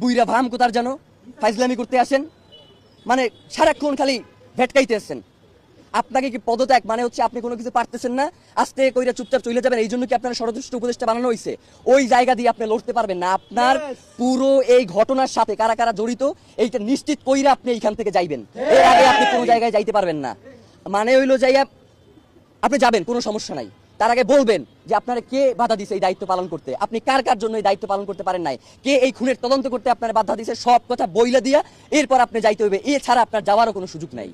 বুইরা ভাম কোথার জানো? ফাইজলামি করতে আসেন। মানে সারাক্ষণ খালি ভেটকাইতে আসছেন আপনাকে কি পদত্যাগ? মানে হচ্ছে আপনি কোনো কিছু পারতেছেন না আস্তে কইরা চুপচাপ চলে যাবেন। এই জন্য কি আপনার ষড়যন্ত্র উপদেশটা বানানো হয়েছে ওই জায়গা দিয়ে আপনি লড়তে পারবেন না। আপনার পুরো এই ঘটনার সাথে কারা কারা জড়িত এইটা নিশ্চিত কইরা আপনি এইখান থেকে যাইবেন। এর আগে আপনি কোনো জায়গায় যাইতে পারবেন না। মানে হইল যাইয়া আপনি যাবেন কোনো সমস্যা নাই। তার আগে বলবেন যে আপনারা কে বাধা দিছে এই দায়িত্ব পালন করতে? আপনি কার কার জন্য এই দায়িত্ব পালন করতে পারেন নাই? কে এই খুনের তদন্ত করতে আপনার বাধা দিছে? সব কথা বইলা দিয়া এরপর আপনি যাইতে হইবে। এছাড়া আপনার যাওয়ারও কোনো সুযোগ নাই।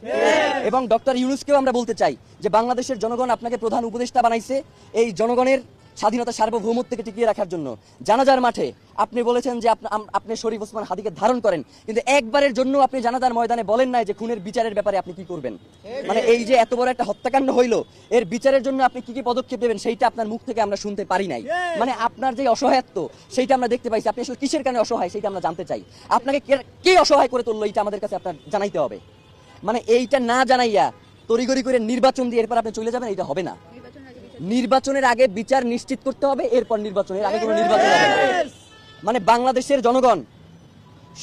এবং ডক্টর ইউনুসকেও আমরা বলতে চাই যে বাংলাদেশের জনগণ আপনাকে প্রধান উপদেষ্টা বানাইছে। এই জনগণের স্বাধীনতা সার্বভৌমত্বকে টিকিয়ে রাখার জন্য। জানাজার মাঠে আপনি বলেছেন যে আপনি শরীফ ওসমান হাদিকে ধারণ করেন কিন্তু একবারের জন্য আপনি জানাজার ময়দানে বলেন নাই যে খুনের বিচারের ব্যাপারে আপনি কি করবেন। মানে এই যে এত বড় একটা হত্যাকাণ্ড হইল এর বিচারের জন্য আপনি কি কি পদক্ষেপ নেবেন সেইটা আপনার মুখ থেকে আমরা শুনতে পারি নাই। মানে আপনার যে অসহায়ত্ব সেইটা আমরা দেখতে পাইছি। আপনি আসলে কিসের কারণে অসহায় সেইটা আমরা জানতে চাই। আপনাকে কে- অসহায় করে তুললো এটা আমাদের কাছে আপনার জানাইতে হবে। মানে এইটা না জানাইয়া তড়িগড়ি করে নির্বাচন দিয়ে এরপর আপনি চলে যাবেন এটা হবে না। নির্বাচনের আগে বিচার নিশ্চিত করতে হবে এরপর নির্বাচনের আগে কোনো নির্বাচন হবে মানে বাংলাদেশের জনগণ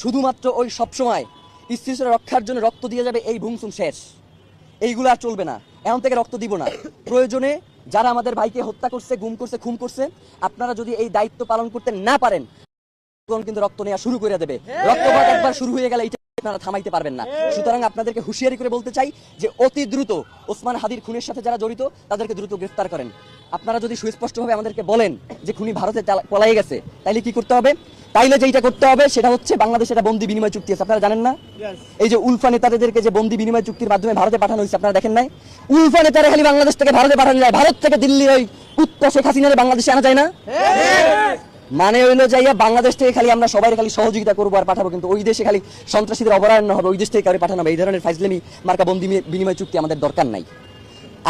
শুধুমাত্র ওই সবসময় স্থিতিশীল রক্ষার জন্য রক্ত দিয়ে যাবে এই ভুংসুম শেষ। এইগুলো আর চলবে না। এখন থেকে রক্ত দিব না। প্রয়োজনে যারা আমাদের ভাইকে হত্যা করছে গুম করছে খুন করছে আপনারা যদি এই দায়িত্ব পালন করতে না পারেন কিন্তু রক্ত নেওয়া শুরু করে দেবে। রক্তপাত একবার শুরু হয়ে গেলে এটা আপনারা থামাইতে পারবেন না। সুতরাং আপনাদেরকে হুঁশিয়ারি করে বলতে চাই যে অতি দ্রুত ওসমান হাদির খুনের সাথে যারা জড়িত তাদেরকে দ্রুত গ্রেফতার করেন। আপনারা যদি সুস্পষ্টভাবে আমাদেরকে বলেন যে খুনি ভারতে পলাই গেছে তাইলে কি করতে হবে? তাইলে যেটা করতে হবে সেটা হচ্ছে বাংলাদেশে একটা বন্দি বিনিময় চুক্তি আছে। আপনারা জানেন না? এই যে উলফা নেতাদেরকে যে বন্দি বিনিময় চুক্তির মাধ্যমে ভারতে পাঠানো হয়েছে আপনারা দেখেন নাই? উলফা নেতারা খালি বাংলাদেশ থেকে ভারতে পাঠানো যায়। ভারত থেকে দিল্লি ওই কুত্তা শেখ হাসিনারে বাংলাদেশে আনা যায় না? মানে হইল যাইয়া বাংলাদেশ থেকে খালি আমরা সবাই খালি সহযোগিতা করব আর পাঠাবো কিন্তু ওই দেশে খালি সন্ত্রাসীদের অবরায়ণ হবে ওই দেশ থেকে কাউকে পাঠানো হবে। এই ধরনের ফাইজলেমি মার্কা বন্দি বিনিময় চুক্তি আমাদের দরকার নাই।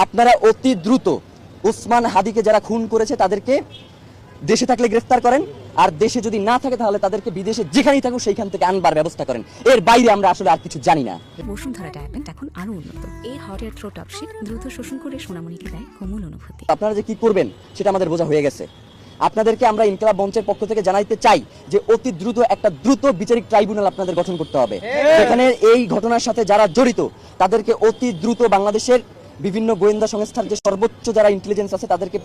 আপনারা অতি দ্রুত উসমান হাদিকে যারা খুন করেছে তাদেরকে দেশে থাকলে গ্রেফতার করেন আর দেশে যদি না থাকে তাহলে তাদেরকে বিদেশে যেখানেই থাকুক সেইখান থেকে আনবার ব্যবস্থা করেন। এর বাইরে আমরা আসলে আর কিছু জানি না। বসুন্ধরা ডায়াপেন্ট এখন আরও উন্নত। এই হট এয়ার থ্রো টপশিট দ্রুত শোষণ করে সোনামণিকে দেয় কোমল অনুভূতি। আপনারা যে কি করবেন সেটা আমাদের বোঝা হয়ে গেছে। আপনাদেরকে আমরা ইনকলাব মঞ্চের পক্ষ থেকে জানাইতে চাই যে অতি দ্রুত একটা দ্রুত বিচারিক ট্রাইব্যুনাল আপনাদের গঠন করতে হবে। সেখানে এই ঘটনার সাথে যারা জড়িত তাদেরকে অতি দ্রুত বাংলাদেশের বিভিন্ন গোয়েন্দা সংস্থার যে সর্বোচ্চ যারা ইন্টেলিজেন্স আছে তাদেরকে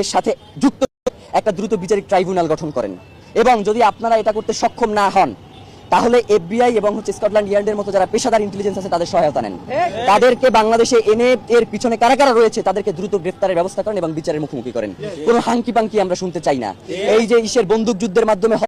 এর সাথে যুক্ত একটা দ্রুত বিচারিক ট্রাইব্যুনাল গঠন করেন। এবং যদি আপনারা এটা করতে সক্ষম না হন তাহলে এফবিআই এবং হচ্ছে স্কটল্যান্ড ইয়ার্ডের মতো যারা পেশাদার ইন্টেলিজেন্স আছে, তাদের সহায়তা নেন। তাদেরকে বাংলাদেশে এনে এর পিছনে কারা কারা রয়েছে, তাদেরকে দ্রুত গ্রেফতারের ব্যবস্থা করেন এবং বিচারের মুখোমুখি করেন। কোনো হাঙ্কি পাঙ্কি আমরা শুনতে চাই না। এই যে ইসের বন্দুক যুদ্ধের মাধ্যমে